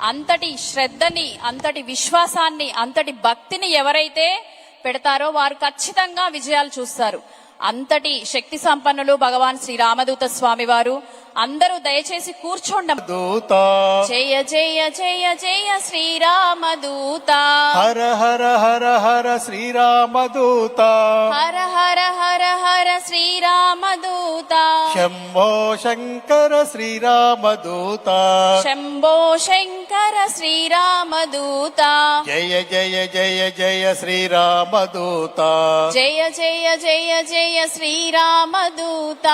అంతటి శ్రద్ధని అంతటి విశ్వాసాన్ని అంతటి భక్తిని ఎవరైతే పెడతారో వారు ఖచ్చితంగా విజయాలు చూస్తారు. అంతటి శక్తి సంపన్నులు భగవాన్ శ్రీ రామదూత స్వామి వారు. అందరూ దయచేసి కూర్చోండం దూత. జయ జయ జయ జయ శ్రీరామదూత. హర హర హర హర శ్రీరామదూత. హర హర హర హర శ్రీరామదూత. శంభో శంకర శ్రీరామదూత. శంభో శంకర శ్రీరామదూత. జయ జయ జయ జయ శ్రీరామదూత. జయ జయ జయ జయ శ్రీరామదూత.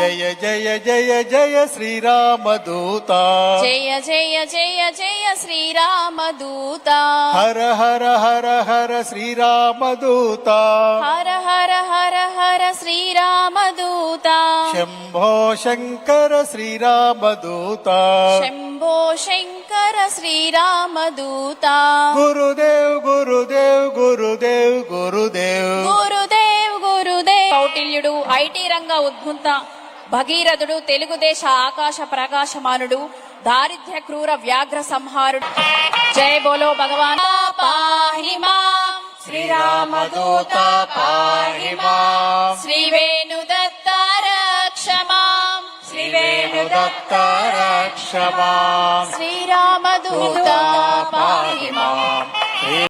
జయ జయ జయ జయ శ్రీరామదూత. జయ జయ జయ జయ శ్రీరామదూత. హర హర హర హర శ్రీరామదూత. హర హర హర హర శ్రీరామదూత. శంభో శంకర శ్రీరామదూత. శంభో శంకర శ్రీరామదూత. గురుదేవ్ గురుదేవ్ గురుదేవ్ గురుదేవ్. గురుదేవ్ గురుదేవ్. కౌటిల్యుడు ఐటీ రంగ ఉద్భుంత భగీరథుడు తెలుగుదేశ ఆకాశ ప్రకాశమానుడు దారిద్ర్య క్రూర వ్యాఘ్ర సంహారుడు. జయ బోలో భగవాన్. పాహిమా. శ్రీరామదూత పాహి మాం శ్రీ వేణుదత్త రక్షమాం. శ్రీ వేణుదత్త దత్త రక్షమాం శ్రీరామదూత పాహిమా.